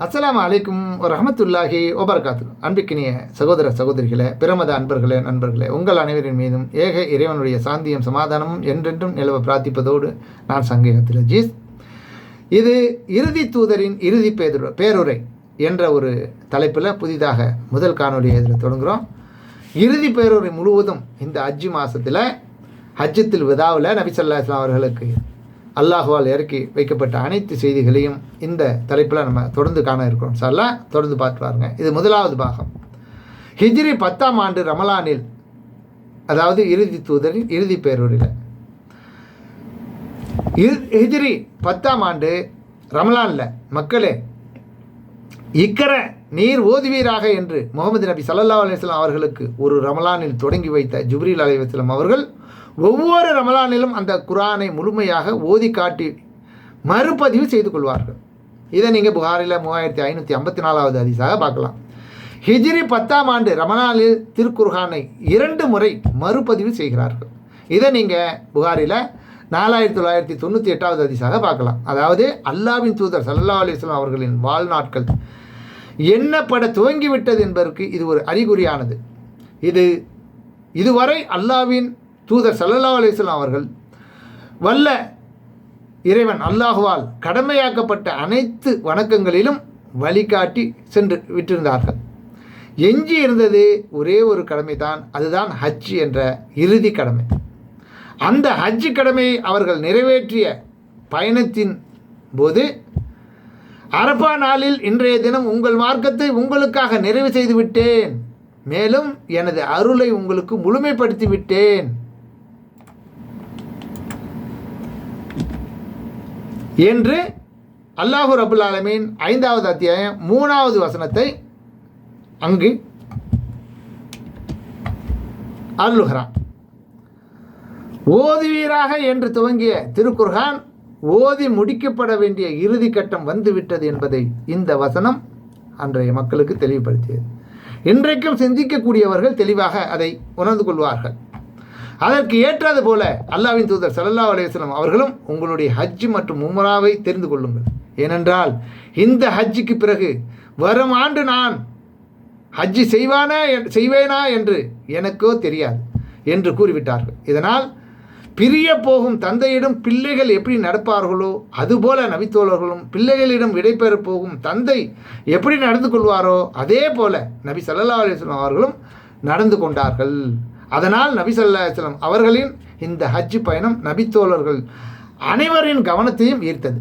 அஸ்லாம் அலைக்கும் ரஹமத்துல்லாஹி ஒபர்காத்து அன்பிக்கினிய சகோதர சகோதரிகளே பிரமத அன்பர்களே நண்பர்களே உங்கள் அனைவரின் மீதும் ஏக இறைவனுடைய சாந்தியும் சமாதானமும் என்றென்றும் நிலவ பிரார்த்திப்பதோடு நான் சங்கேகத்தில் ஜீஸ் இது இறுதி தூதரின் இறுதி பேதுர பேருரை என்ற ஒரு தலைப்பில் புதிதாக முதல் காணொலியை இதில் தொடங்குகிறோம். இறுதி பேருரை முழுவதும் இந்த அஜ்ஜி மாதத்தில் ஹஜ்ஜத்தில் விதாவில் நபிசல்லா இஸ்லாம் அவர்களுக்கு அல்லாஹுவால் இறக்கி வைக்கப்பட்ட அனைத்து செய்திகளையும் இந்த தலைப்பில் நம்ம தொடர்ந்து காண இருக்கிறோம். சார்லா தொடர்ந்து பார்த்து பாருங்க. இது முதலாவது பாகம். ஹிஜ்ரி பத்தாம் ஆண்டு ரமலானில் அதாவது இறுதி தூதரின் இறுதி பேரூரில். ஹிஜ்ரி பத்தாம் ஆண்டு ரமலானில் மக்களே இக்கர நீர் ஓதுவீராக என்று முகமது நபி சல்லா அலைஹி அவர்களுக்கு ஒரு ரமலானில் தொடங்கி வைத்த ஜுப்ரீல் அலைஹிஸ்ஸலாம் அவர்கள் ஒவ்வொரு ரமலானிலும் அந்த குரானை முழுமையாக ஓதி காட்டி மறுபதிவு செய்து கொள்வார்கள். இதை நீங்கள் புகாரில் மூவாயிரத்தி ஐநூற்றி ஐம்பத்தி நாலாவது அதிசாக பார்க்கலாம். ஹிஜ்ரி பத்தாம் ஆண்டு ரமலானில் திருக்குர்ஹானை இரண்டு முறை மறுபதிவு செய்கிறார்கள். இதை நீங்கள் புகாரில் நாலாயிரத்தி தொள்ளாயிரத்தி தொண்ணூற்றி எட்டாவது அதிசாக பார்க்கலாம். அதாவது அல்லாவின் தூதர் சல்லா அலிஸ்லாம் அவர்களின் வாழ்நாட்கள் எண்ணப்பட துவங்கிவிட்டது என்பதற்கு இது ஒரு அறிகுறியானது. இது இதுவரை அல்லாவின் தூதர் சல்லல்லா அலிஸ்லாம் அவர்கள் வல்ல இறைவன் அல்லாஹுவால் கடமையாக்கப்பட்ட அனைத்து வணக்கங்களிலும் வழிகாட்டி சென்று விட்டிருந்தார்கள். எஞ்சி இருந்தது ஒரே ஒரு கடமை தான் அதுதான் ஹஜ் என்ற இறுதி கடமை. அந்த ஹஜ் கடமையை அவர்கள் நிறைவேற்றிய பயணத்தின் போது அரபா நாளில் இன்றைய தினம் உங்கள் மார்க்கத்தை உங்களுக்காக நிறைவு செய்து விட்டேன். மேலும் எனது அருளை உங்களுக்கு முழுமைப்படுத்தி விட்டேன். என்று அல்லாஹு ரபுல் ஆலமீன் ஐந்தாவது அத்தியாயம் மூணாவது வசனத்தை அங்கு அருளுகிறான். ஓதுவீராக என்று துவங்கிய திருக்குர்ஹான் ஓதி முடிக்கப்பட வேண்டிய இறுதி கட்டம் வந்துவிட்டது என்பதை இந்த வசனம் அன்றைய மக்களுக்கு தெளிவுபடுத்தியது. இன்றைக்கும் சிந்திக்கக்கூடியவர்கள் தெளிவாக அதை உணர்ந்து கொள்வார்கள். அதற்கு ஏற்றது போல அல்லாவின் தூதர் சல்லா அலையம் அவர்களும் உங்களுடைய ஹஜ் மற்றும் உம்ராவை தெரிந்து கொள்ளுங்கள். ஏனென்றால் இந்த ஹஜ்ஜுக்கு பிறகு வரும் ஆண்டு நான் ஹஜ்ஜி செய்வானா என்- செய்வேனா என்று எனக்கோ தெரியாது என்று கூறிவிட்டார்கள். இதனால் பிரிய போகும் தந்தையிடம் பிள்ளைகள் எப்படி நடப்பார்களோ அதுபோல நபித்தோழர்களும் பிள்ளைகளிடம் விடைபெற போகும் தந்தை எப்படி நடந்து கொள்வாரோ அதே போல நபி சல்லா அலைஹி அவர்களும் நடந்து கொண்டார்கள். அதனால் நபி அவர்களின் இந்த ஹஜ் பயணம் நபித்தோழர்கள் அனைவரின் கவனத்தையும் ஈர்த்தது.